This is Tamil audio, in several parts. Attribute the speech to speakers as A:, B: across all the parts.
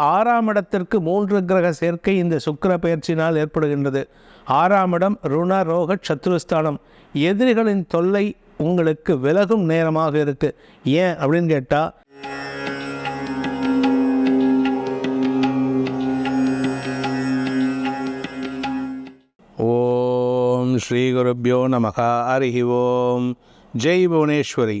A: ஆறாம் இடத்திற்கு மூன்று கிரக சேர்க்கை இந்த சுக்கர பயிற்சியினால் ஏற்படுகின்றது. ஆறாம் இடம் ருண ரோக சத்ருஸ்தானம். எதிரிகளின் தொல்லை உங்களுக்கு விலகும் நேரமாக இருக்கு. ஏன் அப்படின்னு கேட்டால் ஓம் ஸ்ரீ குருப்பியோ நமகா ஹரிஹி ஓம். ஜெய் புவனேஸ்வரி.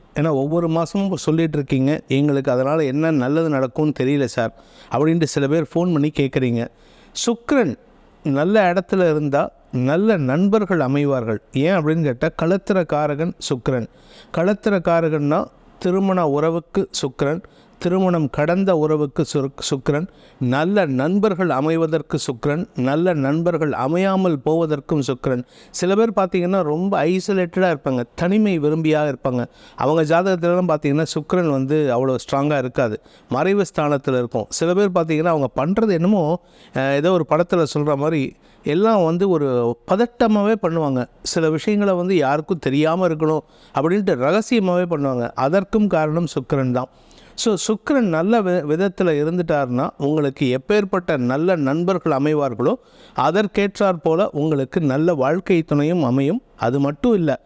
A: ஏன்னா ஒவ்வொரு மாதமும் சொல்லிகிட்டு இருக்கீங்க எங்களுக்கு அதனால் என்ன நல்லது நடக்கும்னு தெரியல சார் அப்படின்ட்டு சில பேர் ஃபோன் பண்ணி கேட்குறீங்க. சுக்ரன் நல்ல இடத்துல இருந்தால் நல்ல நண்பர்கள் அமைவார்கள். ஏன் அப்படின்னு கேட்டால் களத்திரக்காரகன் சுக்ரன் களத்திரக்காரகன்னா திருமண உறவுக்கு சுக்ரன் திருமணம் கடந்த உறவுக்கு சுக் நல்ல நண்பர்கள் அமைவதற்கு சுக்ரன் நல்ல நண்பர்கள் அமையாமல் போவதற்கும் சுக்ரன் சில பேர் பார்த்திங்கன்னா ரொம்ப ஐசோலேட்டடாக இருப்பாங்க தனிமை விரும்பியாக இருப்பாங்க. அவங்க ஜாதகத்திலலாம் பார்த்திங்கன்னா சுக்ரன் வந்து அவ்வளோ ஸ்ட்ராங்காக இருக்காது. மறைவு ஸ்தானத்தில் இருக்கும். சில பேர் பார்த்திங்கன்னா அவங்க பண்ணுறது என்னமோ ஏதோ ஒரு படத்தில் சொல்கிற மாதிரி எல்லாம் வந்து ஒரு பதட்டமாகவே பண்ணுவாங்க. சில விஷயங்களை வந்து யாருக்கும் தெரியாமல் இருக்கணும் அப்படின்ட்டு ரகசியமாகவே பண்ணுவாங்க. அதற்கும் காரணம் சுக்கரன் தான். ஸோ சுக்கிரன் நல்ல வி விதத்தில் இருந்துட்டார்னா உங்களுக்கு எப்பேற்பட்ட நல்ல நண்பர்கள் அமைவார்களோ அதற்கேற்றாற் போல் உங்களுக்கு நல்ல வாழ்க்கை துணையும் அமையும். அது மட்டும் இல்லை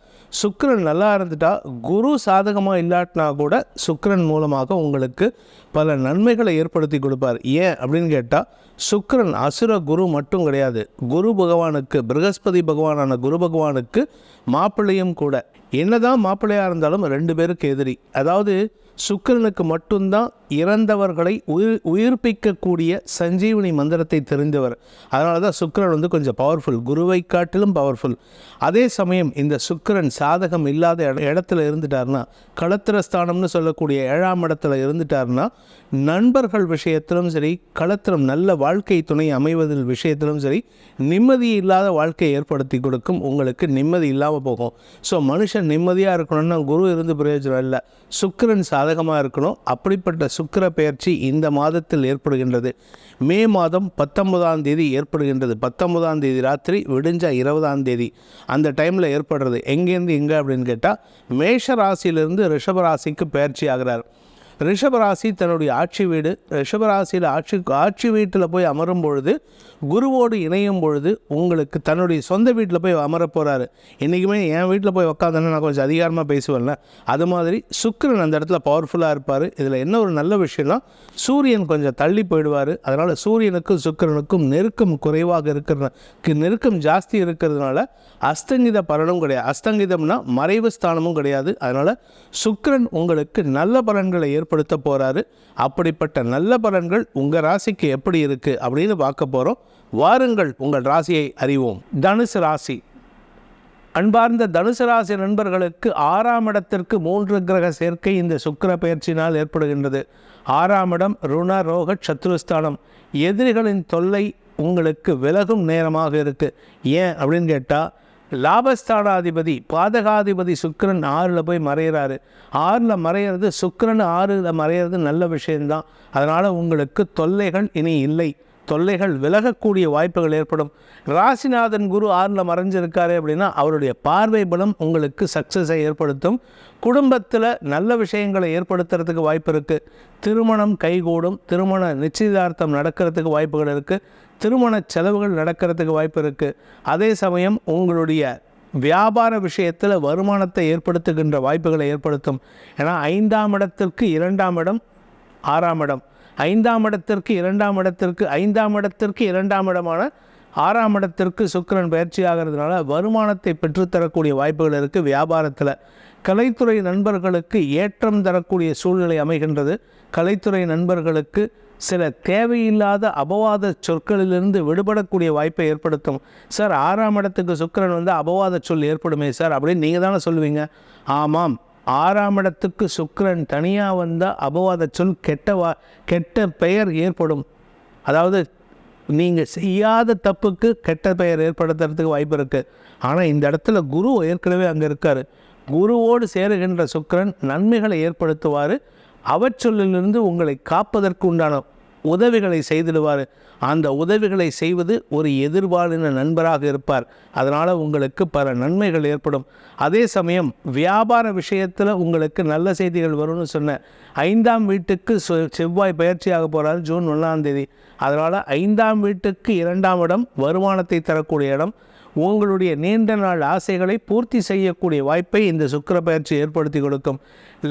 A: சுக்கரன் நல்லா இருந்துட்டா குரு சாதகமாக இல்லாட்டினா கூட சுக்கரன் மூலமாக உங்களுக்கு பல நன்மைகளை ஏற்படுத்தி கொடுப்பார். ஏன் அப்படின்னு கேட்டால் சுக்கரன் அசுர குரு மட்டும் கிடையாது. குரு பகவானுக்கு பிரகஸ்பதி பகவானான குரு பகவானுக்கு மாப்பிள்ளையும் கூட. என்னதான் மாப்பிள்ளையாக இருந்தாலும் ரெண்டு பேருக்கு எதிரி. அதாவது சுக்கிரனுக்கு மட்டும்தான் இறந்தவர்களை உயிர் உயிர்ப்பிக்கக்கூடிய சஞ்சீவனி மந்திரத்தை தெரிந்தவர். அதனால தான் சுக்கிரன் வந்து கொஞ்சம் பவர்ஃபுல் குருவை காட்டிலும் பவர்ஃபுல் அதே சமயம் இந்த சுக்கிரன் சாதகம் இல்லாத இட- இடத்துல இருந்துட்டார்னா களத்திரஸ்தானம்னு சொல்லக்கூடிய ஏழாம் இடத்துல இருந்துட்டார்னா நண்பர்கள் விஷயத்திலும் சரி களத்திரம் நல்ல வாழ்க்கை துணை அமைவதில் விஷயத்திலும் சரி நிம்மதி இல்லாத வாழ்க்கையை ஏற்படுத்தி கொடுக்கும் உங்களுக்கு நிம்மதி இல்லாமல் போகும். ஸோ மனுஷன் நிம்மதியாக இருக்கணும்னா குரு இருந்து பிரயோஜனம் இல்லை. சுக்கரன் சாதகமாக இருக்கணும். அப்படிப்பட்ட சுக்கர பெயர்ச்சி இந்த மாதத்தில் ஏற்படுகின்றது. மே மாதம் பத்தொன்பதாம் தேதி ஏற்படுகின்றது. பத்தொன்பதாம் தேதி ராத்திரி விடிஞ்ச இருபதாம் தேதி. அந்த டைமில் ஏற்படுறது. எங்கேருந்து எங்கே அப்படின்னு கேட்டால் மேஷ ராசியிலிருந்து ரிஷப ராசிக்கு பெயர்ச்சி ஆகிறார். ரிஷபராசி தன்னுடைய ஆட்சி வீடு. ரிஷபராசியில் ஆட்சி ஆட்சி வீட்டில் போய் அமரும் பொழுது குருவோடு இணையும் பொழுது உங்களுக்கு தன்னுடைய சொந்த வீட்டில் போய் அமர போகிறாரு இன்றைக்குமே என் வீட்டில் போய் உட்காந்தேன்னா நான் கொஞ்சம் அதிகாரமாக பேசுவேன்ல. அது மாதிரி சுக்கரன் அந்த இடத்துல பவர்ஃபுல்லாக இருப்பார். இதில் என்ன ஒரு நல்ல விஷயம்னா சூரியன் கொஞ்சம் தள்ளி போயிடுவார். அதனால் சூரியனுக்கும் சுக்கரனுக்கும் நெருக்கம் குறைவாக இருக்கிற நெருக்கம் ஜாஸ்தி இருக்கிறதுனால அஸ்தங்கித பலனும் கிடையாது. அஸ்தங்கிதம்னா மறைவு ஸ்தானமும் கிடையாது. அதனால் சுக்கரன் உங்களுக்கு நல்ல பலன்களை ஏற்படுத்த போகிறாரு அப்படிப்பட்ட நல்ல பலன்கள் உங்கள் ராசிக்கு எப்படி இருக்குது அப்படின்னு பார்க்க போகிறோம் வாருங்கள் உங்கள் ராசியை அறிவோம். தனுசு ராசி. அன்பார்ந்த தனுசு ராசி நண்பர்களுக்கு ஆறாம் இடத்திற்கு மூன்று கிரக சேர்க்கை இந்த சுக்கிர பயிற்சியினால் ஏற்படுகின்றது. ஆறாம் இடம் ருண ரோக சத்ருஸ்தானம். எதிரிகளின் தொல்லை உங்களுக்கு விலகும் நேரமாக இருக்கு. ஏன் அப்படின்னு கேட்டால் லாபஸ்தானாதிபதி பாதகாதிபதி சுக்கரன் ஆறில் போய் மறையிறாரு. ஆறில் மறையிறது சுக்கரன் ஆறில் மறையிறது நல்ல விஷயம்தான். அதனால் உங்களுக்கு தொல்லைகள் இனி இல்லை. தொல்லைகள் விலகக்கூடிய வாய்ப்புகள் ஏற்படும். ராசிநாதன் குரு ஆறில் மறைஞ்சிருக்காரு அப்படின்னா அவருடைய பார்வை பலம் உங்களுக்கு சக்ஸஸை ஏற்படுத்தும். குடும்பத்தில் நல்ல விஷயங்களை ஏற்படுத்துறதுக்கு வாய்ப்பு இருக்குது திருமணம் கைகூடும். திருமண நிச்சயதார்த்தம் நடக்கிறதுக்கு வாய்ப்புகள் இருக்குது திருமண செலவுகள் நடக்கிறதுக்கு வாய்ப்பு இருக்குது அதே சமயம் உங்களுடைய வியாபார விஷயத்தில் வருமானத்தை ஏற்படுத்துகின்ற வாய்ப்புகளை ஏற்படுத்தும். ஏன்னா ஐந்தாம் இடத்திற்கு இரண்டாம் இடம் ஆறாம் இடம். ஐந்தாம் இடத்திற்கு இரண்டாம் இடத்திற்கு ஐந்தாம் இடத்திற்கு இரண்டாம் இடமான ஆறாம் இடத்திற்கு சுக்கிரன் பயிற்சி ஆகிறதுனால வருமானத்தை பெற்றுத்தரக்கூடிய வாய்ப்புகள் இருக்குது வியாபாரத்தில் கலைத்துறை நண்பர்களுக்கு ஏற்றம் தரக்கூடிய சூழ்நிலை அமைகின்றது. கலைத்துறை நண்பர்களுக்கு சில தேவையில்லாத அபவாத சொற்களிலிருந்து விடுபடக்கூடிய வாய்ப்பை ஏற்படுத்தும். சார் ஆறாம் இடத்துக்கு சுக்கிரன் வந்து அபவாத சொல் ஏற்படுமே சார் அப்படின்னு நீங்கள் தானே சொல்லுவீங்க? ஆமாம். ஆறாம் இடத்துக்கு சுக்கிரன் தனியாக வந்தால் அபவாத சொல் கெட்ட வா கெட்ட பெயர் ஏற்படும். அதாவது நீங்கள் செய்யாத தப்புக்கு கெட்ட பெயர் ஏற்படுத்துறதுக்கு வாய்ப்பு இருக்குது ஆனால் இந்த இடத்துல குரு ஏற்கனவே அங்கே இருக்கார். குருவோடு சேருகின்ற சுக்கிரன் நன்மைகளை ஏற்படுத்துவார். அவச்சொல்லிலிருந்து உங்களை காப்பதற்கு உண்டான உதவிகளை செய்திடுவார். அந்த உதவிகளை செய்வது ஒரு எதிர்பாலின நண்பராக இருப்பார். அதனால் உங்களுக்கு பல நன்மைகள் ஏற்படும். அதே சமயம் வியாபார விஷயத்தில் உங்களுக்கு நல்ல செய்திகள் வரும்னு சொன்னேன். ஐந்தாம் வீட்டுக்கு செ- செவ்வாய் பயிற்சியாக போகிறார் ஜூன் ஒன்றாம் தேதி. அதனால் ஐந்தாம் வீட்டுக்கு இரண்டாம் இடம் வருமானத்தை தரக்கூடிய இடம். உங்களுடைய நீண்ட நாள் ஆசைகளை பூர்த்தி செய்யக்கூடிய வாய்ப்பை இந்த சுக்கிர பயிற்சி ஏற்படுத்தி கொடுக்கும்.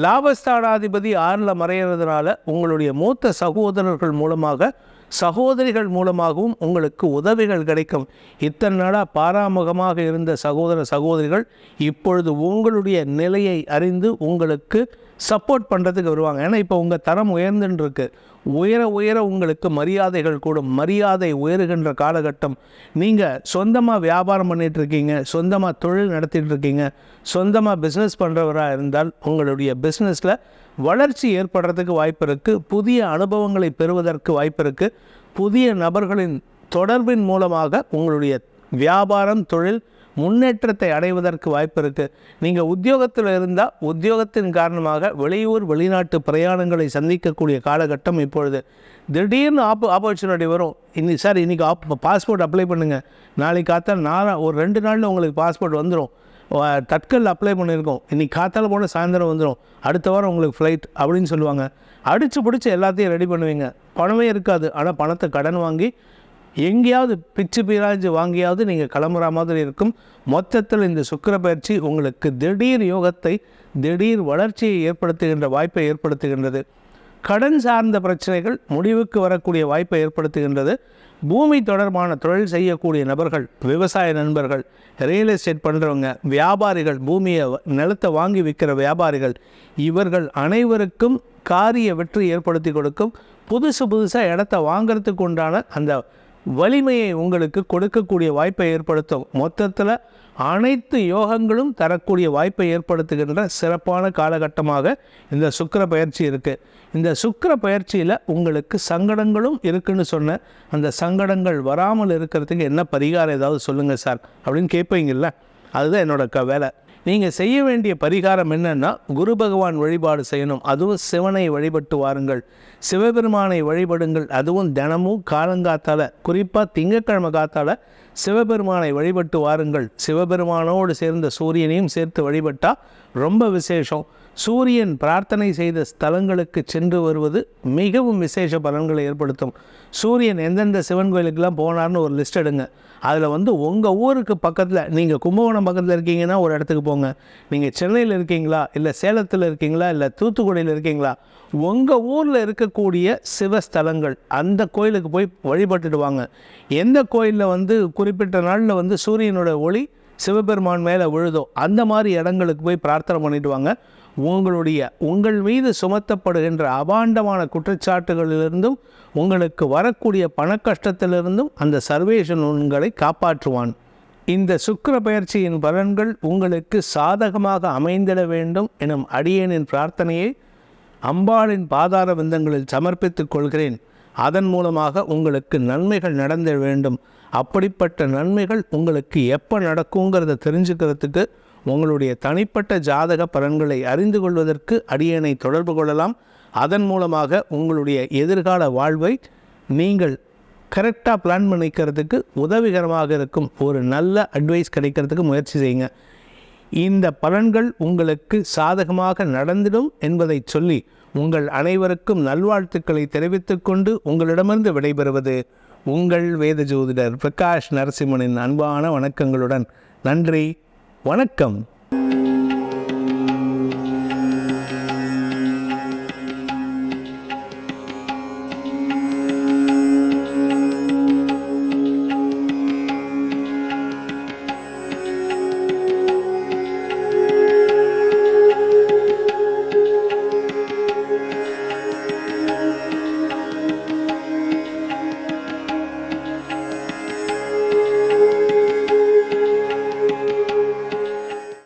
A: லாபஸ்தானாதிபதி ஆறில் மறையிறதுனால உங்களுடைய மூத்த சகோதரர்கள் மூலமாக சகோதரிகள் மூலமாகவும் உங்களுக்கு உதவிகள் கிடைக்கும். இத்தனை நாளாக பாராமுகமாக இருந்த சகோதர சகோதரிகள் இப்பொழுது உங்களுடைய நிலையை அறிந்து உங்களுக்கு சப்போர்ட் பண்ணுறதுக்கு வருவாங்க. ஏன்னா இப்போ உங்கள் தரம் உயர்ந்துன்னு இருக்கு உயர உயர உங்களுக்கு மரியாதைகள் கூடும். மரியாதை உயருகின்ற காலகட்டம். நீங்கள் சொந்தமாக வியாபாரம் பண்ணிகிட்ருக்கீங்க சொந்தமாக தொழில் நடத்திட்டு இருக்கீங்க சொந்தமாக பிஸ்னஸ் பண்ணுறவராக இருந்தால் உங்களுடைய பிஸ்னஸில் வளர்ச்சி ஏற்படுறதுக்கு வாய்ப்பு இருக்குது புதிய அனுபவங்களை பெறுவதற்கு வாய்ப்பு இருக்குது புதிய நபர்களின் தொடர்பின் மூலமாக உங்களுடைய வியாபாரம் தொழில் முன்னேற்றத்தை அடைவதற்கு வாய்ப்பு இருக்குது நீங்கள் உத்தியோகத்தில் இருந்தால் உத்தியோகத்தின் காரணமாக வெளியூர் வெளிநாட்டு பிரயாணங்களை சந்திக்கக்கூடிய காலகட்டம் இப்பொழுது. திடீர்னு ஆப் ஆப்பர்ச்சுனிட்டி வரும். இன்னி சார் இன்றைக்கி ஆப் பாஸ்போர்ட் அப்ளை பண்ணுங்கள் நாளைக்கு காத்தால் நாளா ஒரு ரெண்டு நாளில் உங்களுக்கு பாஸ்போர்ட் வந்துடும் தட்கல் அப்ளை பண்ணியிருக்கோம் இன்றைக்கி காத்தால் போன சாயந்தரம் வந்துடும் அடுத்த வாரம் உங்களுக்கு ஃப்ளைட் அப்படின்னு சொல்லுவாங்க. அடித்து பிடிச்சி எல்லாத்தையும் ரெடி பண்ணுவீங்க. பணமே இருக்காது. ஆனால் பணத்தை கடன் வாங்கி எங்கேயாவது பிச்சு பீராஞ்சு வாங்கியாவது நீங்கள் கிளம்புற மாதிரி இருக்கும். மொத்தத்தில் இந்த சுக்கிர பயிற்சி உங்களுக்கு திடீர் யோகத்தை திடீர் வளர்ச்சியை ஏற்படுத்துகின்ற வாய்ப்பை ஏற்படுத்துகின்றது. கடன் சார்ந்த பிரச்சனைகள் முடிவுக்கு வரக்கூடிய வாய்ப்பை ஏற்படுத்துகின்றது. பூமி தொடர்பான தொழில் செய்யக்கூடிய நபர்கள் விவசாய நண்பர்கள் ரியல் எஸ்டேட் பண்ணுறவங்க வியாபாரிகள் பூமியை நிலத்தை வாங்கி விற்கிற வியாபாரிகள் இவர்கள் அனைவருக்கும் காரிய வெற்றி ஏற்படுத்தி கொடுக்கும். புதுசு புதுசாக இடத்த வாங்குறதுக்கு உண்டான அந்த வலிமையை உங்களுக்கு கொடுக்கக்கூடிய வாய்ப்பை ஏற்படுத்தும். மொத்தத்தில் அனைத்து யோகங்களும் தரக்கூடிய வாய்ப்பை ஏற்படுத்துகின்ற சிறப்பான காலகட்டமாக இந்த சுக்கர பயிற்சி இருக்குது இந்த சுக்கர பயிற்சியில் உங்களுக்கு சங்கடங்களும் இருக்குன்னு சொன்ன அந்த சங்கடங்கள் வராமல் இருக்கிறதுக்கு என்ன பரிகாரம் ஏதாவது சொல்லுங்கள் சார். அப்படின்னு கேட்பீங்கள்ல அதுதான் என்னோட க வேலை. நீங்கள் செய்ய வேண்டிய பரிகாரம் என்னன்னா குரு பகவான் வழிபாடு செய்யணும். அதுவும் சிவனை வழிபட்டு வாருங்கள். சிவபெருமானை வழிபடுங்கள். அதுவும் தினமும் காலங்காத்தால் குறிப்பாக திங்கட்கிழமை காத்தால சிவபெருமானை வழிபட்டு வாருங்கள். சிவபெருமானோடு சேர்ந்த சூரியனையும் சேர்த்து வழிபட்டால் ரொம்ப விசேஷம். சூரியன் பிரார்த்தனை செய்த ஸ்தலங்களுக்கு சென்று வருவது மிகவும் விசேஷ பலன்களை ஏற்படுத்தும். சூரியன் எந்தெந்த சிவன் கோயிலுக்கெல்லாம் போனார்னு ஒரு லிஸ்ட் எடுங்க. அதில் வந்து உங்கள் ஊருக்கு பக்கத்தில் நீங்கள் கும்பகோணம் பக்கத்தில் இருக்கீங்கன்னா ஒரு இடத்துக்கு போங்க. நீங்கள் சென்னையில் இருக்கீங்களா இல்லை சேலத்தில் இருக்கீங்களா இல்லை தூத்துக்குடியில் இருக்கீங்களா உங்கள் ஊரில் இருக்கக்கூடிய சிவஸ்தலங்கள் அந்த கோயிலுக்கு போய் வழிபட்டுட்டு வாங்க. எந்த கோயிலில் வந்து குறிப்பிட்ட நாளில் வந்து சூரியனோட ஒளி சிவபெருமான் மேலே விழுதோ அந்த மாதிரி இடங்களுக்கு போய் பிரார்த்தனை பண்ணிட்டு வாங்க. உங்களுடைய உங்கள் மீது சுமத்தப்படுகின்ற அபாண்டமான குற்றச்சாட்டுகளிலிருந்தும் உங்களுக்கு வரக்கூடிய பண கஷ்டத்திலிருந்தும் அந்த சர்வேஷன் உங்களை காப்பாற்றுவான். இந்த சுக்கர பயிற்சியின் பலன்கள் உங்களுக்கு சாதகமாக அமைந்திட வேண்டும் எனும் அடியேனின் பிரார்த்தனையை அம்பாளின் பாதார விந்தங்களில் சமர்ப்பித்துக் கொள்கிறேன். அதன் மூலமாக உங்களுக்கு நன்மைகள் நடந்த வேண்டும். அப்படிப்பட்ட நன்மைகள் உங்களுக்கு எப்போ நடக்குங்கிறத தெரிஞ்சுக்கிறதுக்கு உங்களுடைய தனிப்பட்ட ஜாதக பலன்களை அறிந்து கொள்வதற்கு அடியனை தொடர்பு கொள்ளலாம். அதன் மூலமாக உங்களுடைய எதிர்கால வாழ்வை நீங்கள் கரெக்டாக பிளான் பண்ணிக்கிறதுக்கு உதவிகரமாக இருக்கும். ஒரு நல்ல அட்வைஸ் கிடைக்கிறதுக்கு முயற்சி செய்யுங்க. இந்த பலன்கள் உங்களுக்கு சாதகமாக நடந்திடும் என்பதை சொல்லி உங்கள் அனைவருக்கும் நல்வாழ்த்துக்களை தெரிவித்துக் கொண்டு உங்களிடமிருந்து விடைபெறுவது உங்கள் வேத ஜோதிடர் பிரகாஷ் நரசிம்மனின் அன்பான வணக்கங்களுடன் நன்றி. வணக்கம்.